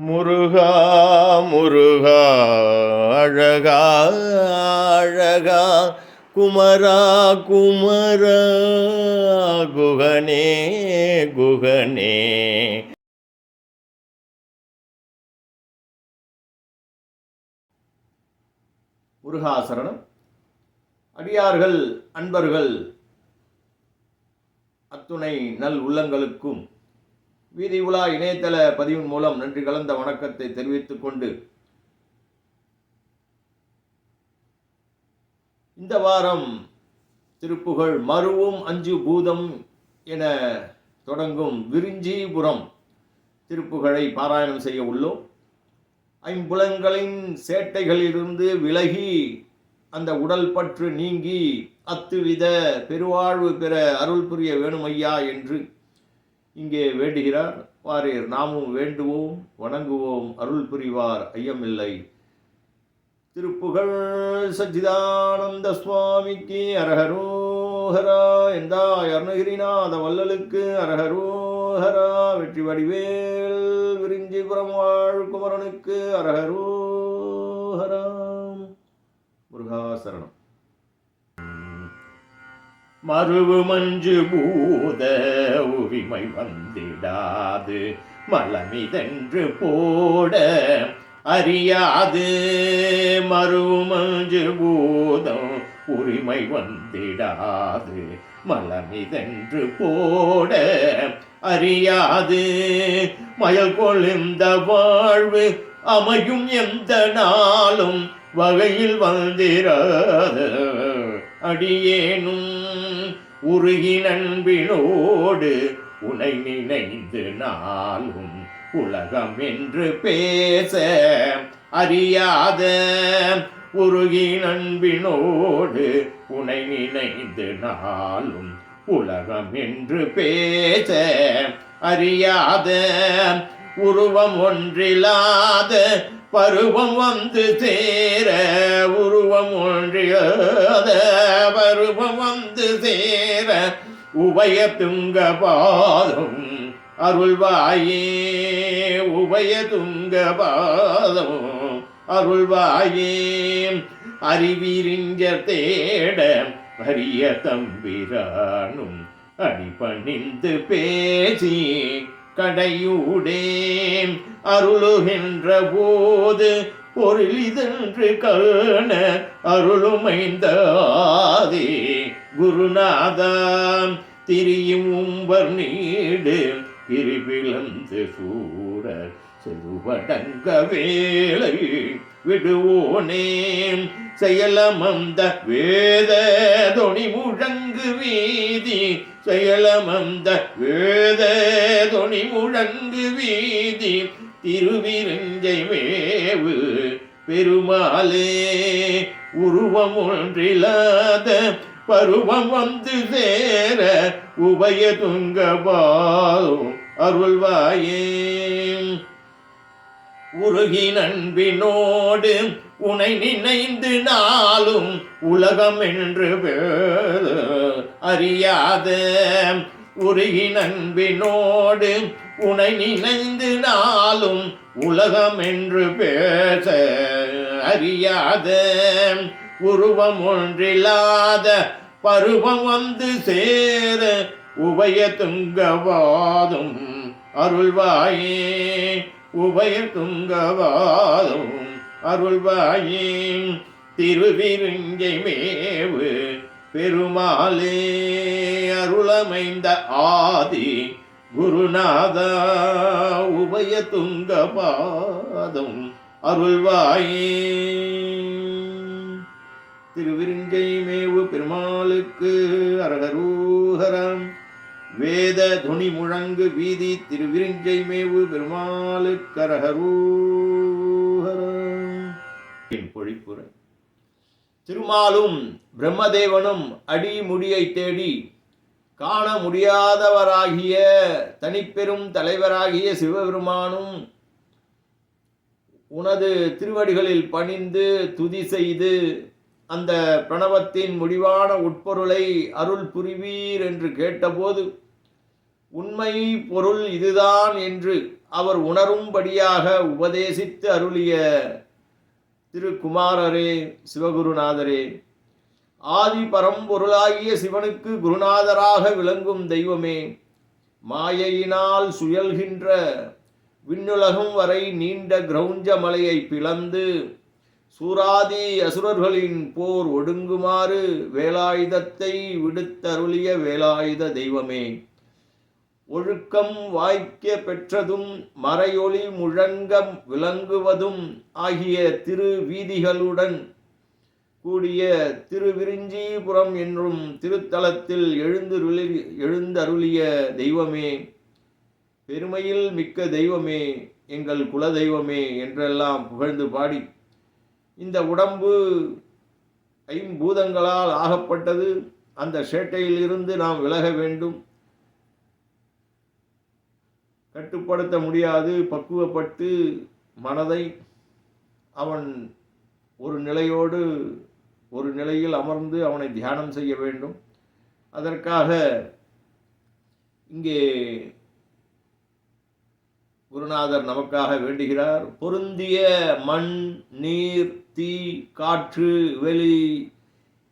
முருகா முருகா அழகா அழகா குமரா குமரா குகனே குகனே. முருகாசரணம். அடியார்கள் அன்பர்கள் அத்துணை நல் உள்ளங்களுக்கும் வீதி உலா இணையதள பதிவின் மூலம் நன்றி கலந்த வணக்கத்தை தெரிவித்துக் கொண்டு இந்த வாரம் திருப்புகழ் மருவும் அஞ்சு பூதம் என தொடங்கும் விரிஞ்சிபுரம் திருப்புகழை பாராயணம் செய்ய உள்ளோம். ஐம்புலங்களின் சேட்டைகளிலிருந்து விலகி அந்த உடல் பற்று நீங்கி அத்துவித பெருவாழ்வு பெற அருள் புரிய வேணுமையா என்று இங்கே வேண்டுகிறார் வாரீர் நாமும் வேண்டுவோம் வணங்குவோம் அருள் புரிவார் ஐயமில்லை. திருப்புகழ் சச்சிதானந்த சுவாமிக்கு அரஹரோஹரா எந்தாய் அருணகிரிநாத வல்லலுக்கு அரஹரோஹரா வெற்றி வடிவேல் விரிஞ்சிபுரம் வாழ் குமரனுக்கு அரஹரோஹரா. முருகாசரணம் மறுவு மஞ்சு பூத உரிமை வந்திடாது மலமிதென்று போட அறியாது. மறுவு மஞ்சு பூதம் உரிமை வந்திடாது மலமிதென்று போட அறியாது. மயல் கொழுந்த வாழ்வு அமையும் எந்த நாளும் வகையில் வந்திராத. அடியேனும் உருகி நண்பினோடு உனை நினைந்து நாளும் உலகம் என்று பேச அறியாத உருகி நண்பினோடு உனை நினைந்து நாளும் உலகம் என்று பேச அறியாத உருவம் ஒன்றில்லாத பருவம் வந்து சேர உருவம் ஒன்றியத பருவம் வந்து சேர உபய துங்க பாதம் அருள்வாயே உபய துங்க பாதம் அருள்வாயே அறிவிரிஞ்ச தேட அரிய தம்பிரானும் அடிபணிந்து பேசி. கடையூடே அருளுகின்ற போது பொருளிதென்று காண அருளுமைந்தாதே. குருநாதா திரியும் உம்பர் நீடு பிரிவிழந்து சூட செருவடங்க வேலை விடுவோனேன் செயலமந்த வேத தொனி முழங்கு வீதி. செயலமந்த வேத தொனி முழங்கு வீதி. திருவிருஞ்சை வேவு பெருமாளே உருவம் ஒன்றில்லாத பருவம் வந்து சேர உபய துங்கபாலும் அருள்வாயே. உருகி நண்பினோடு உனை நினைந்து நாளும் உலகம் என்று பேரு அறியாத. உருகி நண்பினோடு உனை நினைந்து நாளும் உலகம் என்று பேச அறியாத. உருவம் ஒன்றில்லாத பருவம் வந்து சேர உபய துங்கவாதும் அருள்வாயே. உபய துங்கவாதும் அருள்வாயே. திருவிருங்கை மேவு பெருமாளே அருளமைந்த ஆதி குருநாதா உபய துங்க பாதம் அருள்வாயே. திருவிருங்கை மேவு பெருமாளுக்கு அரகரூகரம். வேத துணி முழங்கு வீதி திருவிருங்கை மேவு பெருமாளுக்கு அரகரூகரம். பொழிப்புரை. திருமாலும் பிரம்மதேவனும் அடிமுடியை தேடி காண முடியாதவராகிய தனிப்பெரும் தலைவராகிய சிவபெருமானும் உனது திருவடிகளில் பணிந்து துதி செய்து அந்த பிரணவத்தின் முடிவான உட்பொருளை அருள் புரிவீர் என்று கேட்டபோது உண்மை பொருள் இதுதான் என்று அவர் உணரும்படியாக உபதேசித்து அருளிய திரு குமாரரே சிவகுருநாதரே. ஆதி பரம்பொருளாகிய சிவனுக்கு குருநாதராக விளங்கும் தெய்வமே மாயையினால் சுயல்கின்ற விண்ணுலகம் வரை நீண்ட கிரௌஞ்ச மலையை பிளந்து சூராதி அசுரர்களின் போர் ஒடுங்குமாறு வேலாயுதத்தை விடுத்தருளிய வேலாயுத தெய்வமே. ஒழுக்கம் வாய்க்க பெற்றதும் மறையொளி முழங்கம் விளங்குவதும் ஆகிய திரு வீதிகளுடன் கூடிய திருவிரிஞ்சிபுரம் என்றும் திருத்தலத்தில் எழுந்துருளி எழுந்தருளிய தெய்வமே பெருமையில் மிக்க தெய்வமே எங்கள் குல தெய்வமே என்றெல்லாம் புகழ்ந்து பாடி இந்த உடம்பு ஐம்பூதங்களால் ஆகப்பட்டது. அந்த சேட்டையிலிருந்து நாம் விலக வேண்டும். கட்டுப்படுத்த முடியாது பக்குவப்பட்டு மனதை அவன் ஒரு நிலையோடு ஒரு நிலையில் அமர்ந்து அவனை தியானம் செய்ய வேண்டும். அதற்காக இங்கே குருநாதர் நமக்காக வேண்டுகிறார். பொருந்திய மண் நீர் தீ காற்று வெளி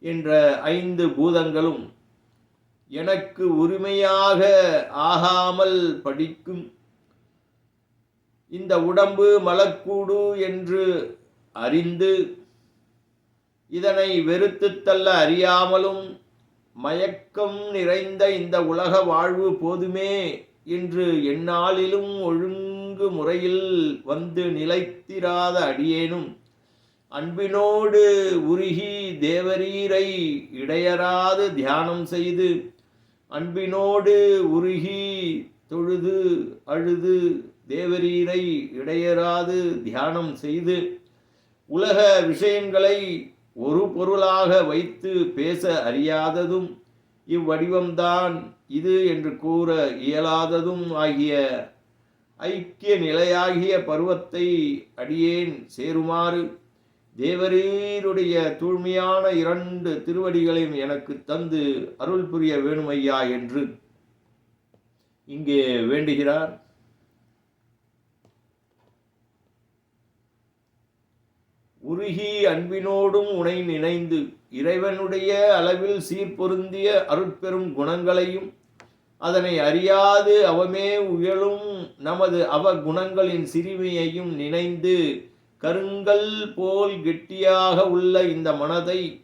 என்ற ஐந்து பூதங்களும் எனக்கு உரிமையாக ஆகாமல் படிக்கும். இந்த உடம்பு மலக்கூடு என்று அறிந்து இதனை வெறுத்து தள்ள அறியாமலும் மயக்கம் நிறைந்த இந்த உலக வாழ்வு போதுமே என்று எந்நாளிலும் ஒழுங்கு முறையில் வந்து நிலைத்திராத அடியேனும். அன்பினோடு உருகி தேவரீரை இடையராது தியானம் செய்து அன்பினோடு உருகி தொழுது அழுது தேவரீரை இடையராது தியானம் செய்து உலக விஷயங்களை ஒரு பொருளாக வைத்து பேச அறியாததும் இவ்வடிவம்தான் இது என்று கூற இயலாததும் ஆகிய ஐக்கிய நிலையாகிய பருவத்தை அடியேன் சேருமாறு தேவரீருடைய தூய்மையான இரண்டு திருவடிகளையும் எனக்கு தந்து அருள் புரிய வேணுமையா என்று இங்கே வேண்டுகிறார். உருகி அன்பினோடும் உனை நினைந்து இறைவனுடைய அளவில் சீர்பொருந்திய அருட்பெரும் குணங்களையும் அதனை அறியாது அவமே உயலும் நமது அவ குணங்களின் சிறுமியையும் நினைந்து கருங்கல் போல் கெட்டியாக உள்ள இந்த மனதை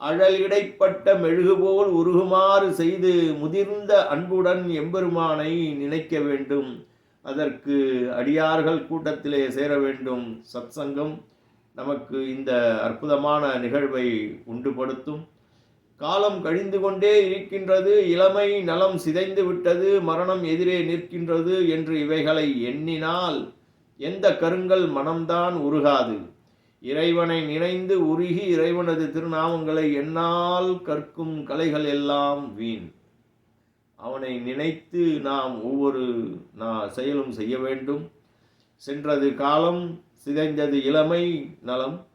அழலிடைப்பட்ட மெழுகு போல் உருகுமாறு செய்து முதிர்ந்த அன்புடன் எம்பெருமானை நினைக்க வேண்டும். அதற்கு அடியார்கள் கூட்டத்திலே சேர வேண்டும். சத்சங்கம் நமக்கு இந்த அற்புதமான நிகழ்வை உண்டுபடுத்தும். காலம் கழிந்து கொண்டே இருக்கின்றது. இளமை நலம் சிதைந்து விட்டது. மரணம் எதிரே நிற்கின்றது என்று இவைகளை எண்ணினால் எந்த கருங்கல் மனம்தான் உருகாது. இறைவனை நினைந்து உருகி இறைவனது திருநாமங்களை என்னால் கற்கும் கலைகள் எல்லாம் வீண். அவனை நினைத்து நாம் ஒவ்வொரு நான் செயலும் செய்ய வேண்டும். சென்றது காலம் சிதைந்தது இளமை நலம்.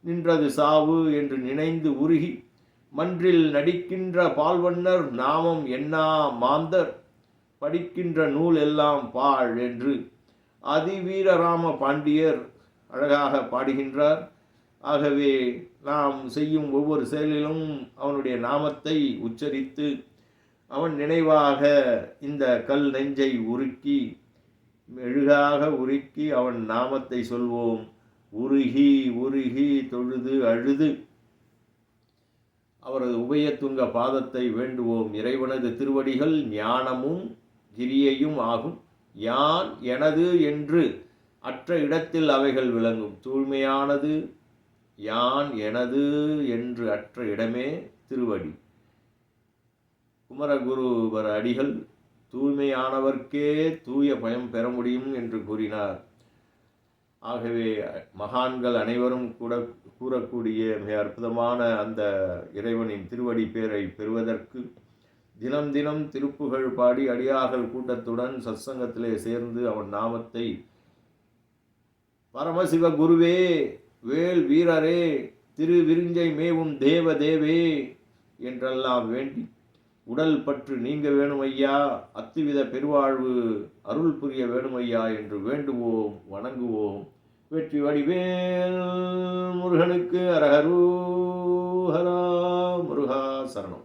நின்றது சாவு என்று நினைந்து உருகி மன்றில் நடிக்கின்ற பால்வண்ணர் நாமம் என்னா மாந்தர். படிக்கின்ற நூல் எல்லாம் பாழ் என்று அதிவீரராம பாண்டியர் அழகாக பாடுகின்றார். ஆகவே நாம் செய்யும் ஒவ்வொரு செயலிலும் அவனுடைய நாமத்தை உச்சரித்து அவன் நினைவாக இந்த கல் நெஞ்சை உருக்கி மெழுகாக உருக்கி அவன் நாமத்தை சொல்வோம். உருகி உருகி தொழுது அழுது. அவரது உபயத்துங்க பாதத்தை வேண்டுவோம். இறைவனது திருவடிகள் ஞானமும் கிரியையும் ஆகும். யான் எனது என்று அற்ற இடத்தில் அவைகள் விளங்கும். தூய்மையானது யான் எனது என்று அற்ற இடமே திருவடி. குமரகுருவர் அடிகள் தூய்மையானவர்க்கே தூய பயம் பெற முடியும் என்று கூறினார். ஆகவே மகான்கள் அனைவரும் கூட கூறக்கூடிய மிக அற்புதமான அந்த இறைவனின் திருவடி பேரை பெறுவதற்கு தினம் தினம் திருப்புகழ் பாடி அடியார்கள் கூட்டத்துடன் சத்சங்கத்திலே சேர்ந்து அவன் நாமத்தை பரமசிவ குருவே வேல் வீரரே திரு விருஞ்சை மேவும் தேவ தேவே என்றெல்லாம் வேண்டி உடல் பற்று நீங்க வேணுமையா? அத்துவித பெருவாழ்வு அருள் புரிய வேணுமையா? என்று வேண்டுவோம் வணங்குவோம். வெற்றி வடிவேல் முருகனுக்கு அரகரூஹரா முருகா சரணம்.